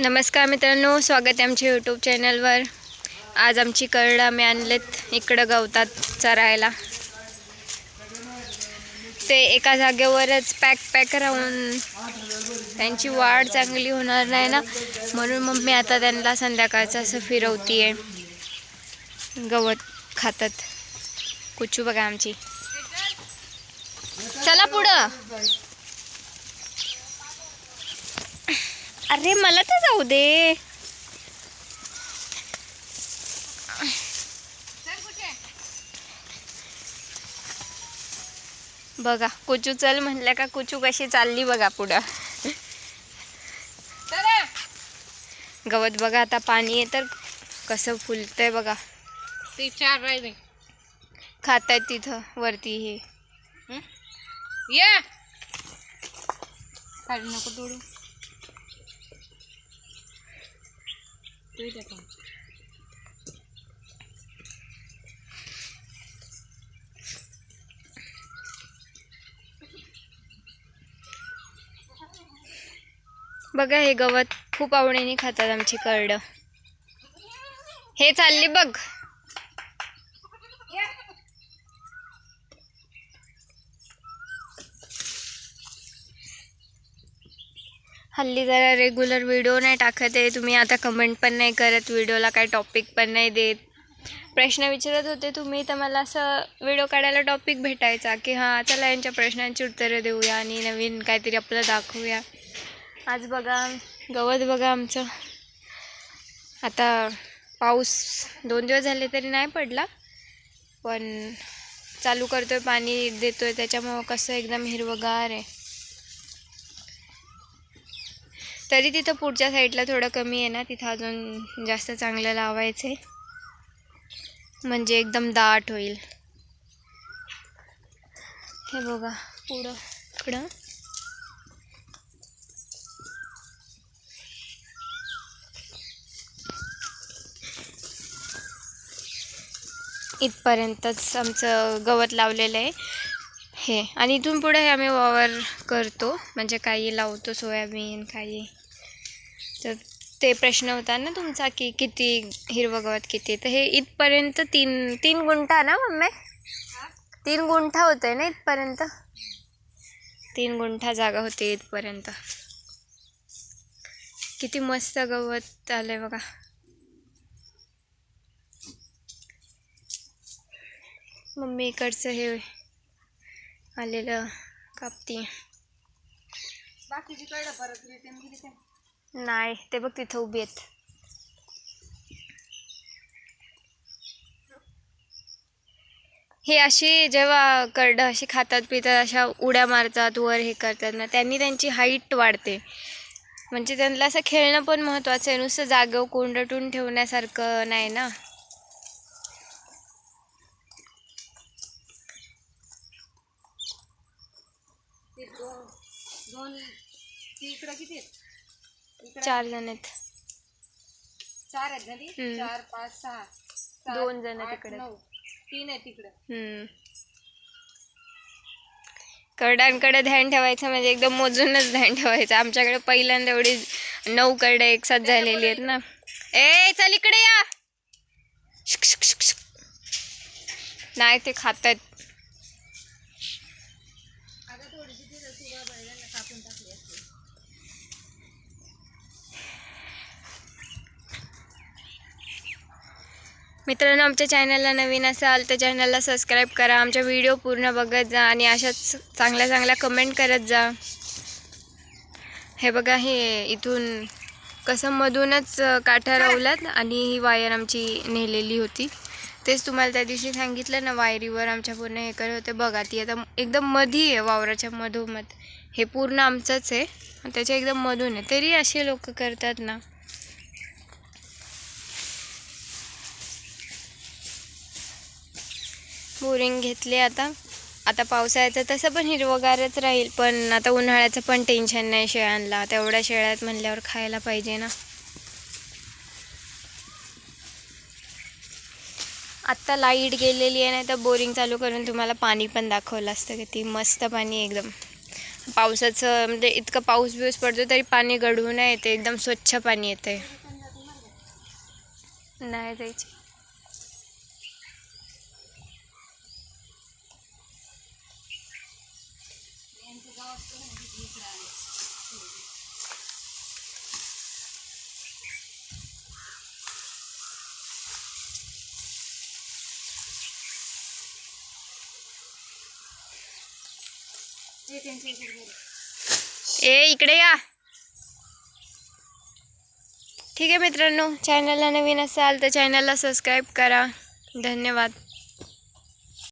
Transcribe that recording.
नमस्कार मित्रांनो स्वागत आहे आमच्या यूट्यूब चॅनलवर आज आमची करडं आम्ही आणलेत इकडं गवतात चरायला ते एका जागेवरच पॅक पॅक राहून त्यांची वाढ चांगली होणार नाही ना? म्हणून मग मी आता त्यांना संध्याकाळचं असं फिरवतीये. गवत खातात. कुचू बघा आमची. चला पुढं. अरे मला तर जाऊ दे. बघा कुचू चल म्हणल्या का कुचू कशी चालली बघा पुढं. गवत बघा आता पाणी आहे तर कसं फुलतंय बघा. ते चार राहिले खातायत तिथं वरती हे. ये. नको तोडू. बघा हे गवत खूप आवडीने खातात आमची करडं. हे चालली बघ. हल्ली जरा रेग्युलर व्हिडिओ नाही टाकत आहे. तुम्ही आता कमेंट पण नाही करत व्हिडिओला काय टॉपिक पण नाही देत. प्रश्न विचारत होते तुम्ही तर मला असं व्हिडिओ काढायला टॉपिक भेटायचा की हां चला यांच्या प्रश्नांची उत्तरं देऊया आणि नवीन काहीतरी आपलं दाखवूया. आज बघा गवत बघा आमचं. आता पाऊस दोन दिवस झाले तरी नाही पडला पण चालू करतोय पाणी देतोय त्याच्यामुळं कसं एकदम हिरवगार आहे. तरी तिथं पुढच्या साईडला थोडं कमी आहे ना तिथं अजून जास्त चांगलं लावायचं आहे म्हणजे एकदम दाट होईल. हे बघा पुढं इकडं. इथपर्यंतच आमचं गवत लावलेलं आहे. हे आणि इथून पुढे हे आम्ही वावर करतो. म्हणजे काही लावतो सोयाबीन काही तर ते प्रश्न होता ना तुमचा की किती हिरवं गवत किती तर हे इथपर्यंत तीन तीन गुंठा ना मम्मी? तीन गुंठा होतं ना इथपर्यंत? तीन गुंठा जागा होते इथपर्यंत. किती मस्त गवत आलंय बघा. मम्मी इकडचं हे आलेलं कापती. बाकीची परत नाही ते बघ तिथं उभी आहेत. हे अशी जेव्हा करडं अशी खातात पितात अशा उड्या मारतात वर हे करतात ना त्यांनी त्यांची हाईट वाढते. म्हणजे त्यांना असं खेळणं पण महत्त्वाचं आहे. नुसतं जागं कोंडटून ठेवण्यासारखं नाही ना. दोन दोन इकडं किती आहेत? चार जण आहेत. चार आहेत ना ती? हम्म. चार पाच सहा सात, दोन जण आठ, तिकडे. नऊ. तीन आहे तिकडं हम्म. करड्यांकडे ध्यान ठेवायचं म्हणजे एकदम मोजूनच ध्यान ठेवायचं. आमच्याकडे पहिल्यांदा एवढी नऊ करडे एकसाथ झालेली आहेत ना. ए चल इकडे या. शुक, शुक, शुक, शुक. नाही ते खात मित्रांनो आमच्या चॅनलला नवीन असाल तर चॅनलला सबस्क्राईब करा. आमच्या व्हिडिओ पूर्ण बघत जा आणि अशाच चांगल्या चांगल्या कमेंट करत जा. हे बघा हे इथून कसं मधूनच काठा रावलात आणि ही वायर आमची नेलेली होती. तेच तुम्हाला त्या दिवशी सांगितलं ना वायरीवर आमच्या पूर्ण हे करत होते. बघा ती आता एकदम मधी आहे वावराच्या मधोमध. हे पूर्ण आमचंच आहे. त्याच्या एकदम मधून आहे. तरी असे लोक करतात ना. बोरिंग घेतले आता. आता पावसाळ्याचं तसं पण हिरवगारच राहील पण आता उन्हाळ्याचं पण टेन्शन नाही शेळ्यांना तेवढ्या शेळ्यात म्हणल्यावर खायला पाहिजे ना. आत्ता लाइट गेलेली आहे नाही तर बोरिंग चालू करून तुम्हाला पाणी पण दाखवलं असतं की ती मस्त पाणी एकदम. पावसाचं म्हणजे इतकं पाऊस बिऊस पडतो तरी पाणी गढूळ नाही येते एकदम स्वच्छ पाणी येते. नाही जायची. ए इकडे या. ठीक आहे मित्रांनो चॅनलला नवीन असाल तर चॅनलला सबस्क्राईब करा. धन्यवाद.